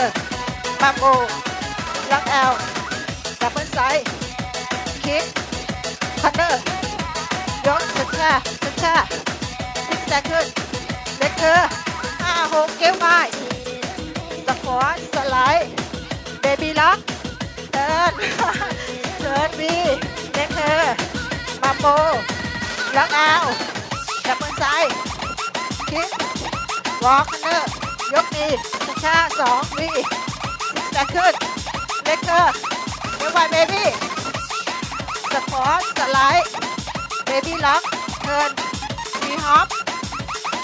ร์มาโบล็อกแอลดับเบิลไซด์คิกพันเนอร์ยกชัชชาชัชชาซิกแซกขึ้นเลกเกอร์ห้าหกเก้วไม้สปอร์ตสไลด์เบบี้ล็อกเทิร์นเทิร์นบีเลกเกอร์มาโบล็อกแอลดับเบิลไซด์คิกวอลคันเนอร์ยกนี้ ช้าสองวีแซคขึ้นเลเกอร์เอวายเบบี้สปอร์ตสไลด์เบบี้ล็อกเทิร์นวีฮอป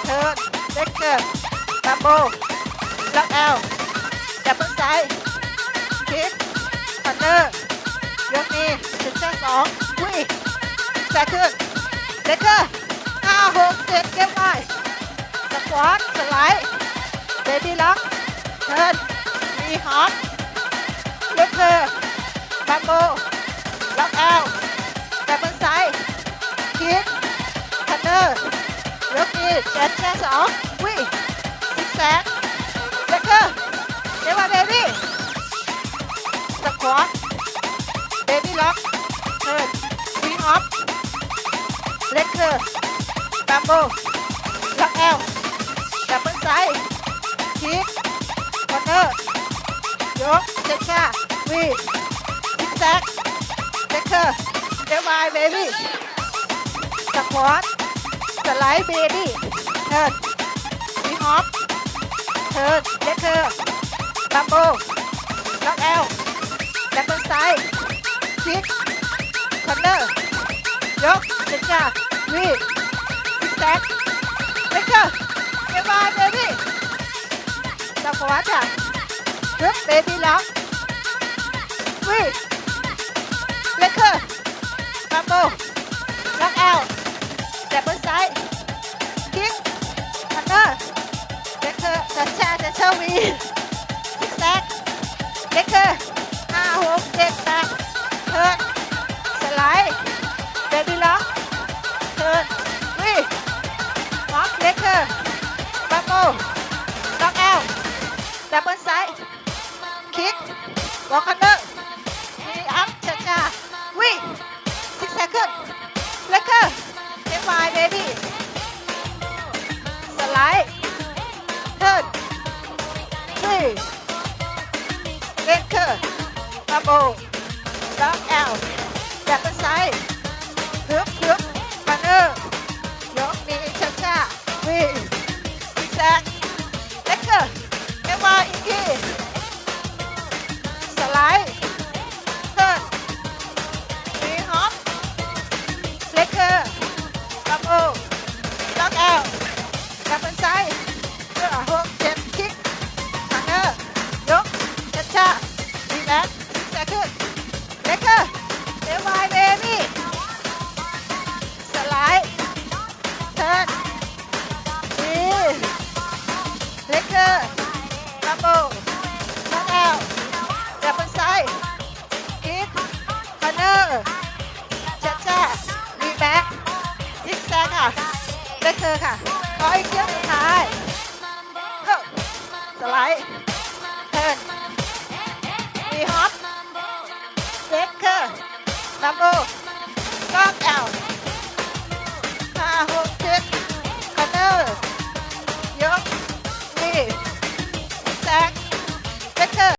เทิร์นเลกเกอร์ดับเบิลล็อกแอลดับเบิลไซด์คิกคันเนอร์ยกนี้ช้าสองวีแซคขึ้นเลกเกอร์ห้าหกเจ็ดเก็บไว้สควอตสไลด์เบบี้ล็อก เทิร์นมีฮอปเลกเกอร์บัมโบล็อกแอลดับเบิลไซด์คิกคันเนอร์ยกนี้เจ็ดแค่สองวิซิกแซกเลกเกอร์เดวาเบบี้สควอตเบบี้ล็อกเทิร์นมีฮอปเลกเกอร์บัมโบล็อกแอลดับเบิลไซด์คิกคอร์เนอร์ ยกเช็คช่าวีซิกแซกเช็คเกอร์เดวายเบบี้สควอตสไลด์เบบี้เทิร์นวีฮอปเทิร์นเช็คเกอร์บัมโบล็อกแอลดับเบิลไซด์คิกคอร์เนอร์ยกเช็คช่าวีซิกแซกเลกเกอร์เก็บไว้เบบี้ตะขวาจ้ะ ฮึบเบบี้ล็อกวีเลกเกอร์บัมโบล็อกแอลดับเบิลไซด์คิกคันเนอร์เลกเกอร์จัดชาจัดเชาวีซิกแซกเลกเกอร์ห้าหกเจ็ดแปดเทิร์นสไลด์เบบี้ล็อกเทิร์นวีม็อกเลกเกอร์บัมโบล็อกแอลดับเบิล คิกวอลคันเนอร์มีอัพชาชาวิซิกแซคเกิลเลกเกอร์เทมไวเบบี้สไลด์เทิร์นวีเลกเกอร์บัมโบล็อกแอลดับเบิลไซด์ฮึบฮึบ แบ็คแซกขึ้นเลกเกอร์เอวายเบบี้สไลด์เทิร์นดีเลกเกอร์บัมโบล็อกแอลดับเบิลไซด์คิกคอร์เนอร์ชัดจ้ารีแบ็คซิกแซกค่ะเลกเกอร์ค่ะ ขออีกเที่ยวสุดท้ายเฮ้อสไลด์เทิร์น มีฮ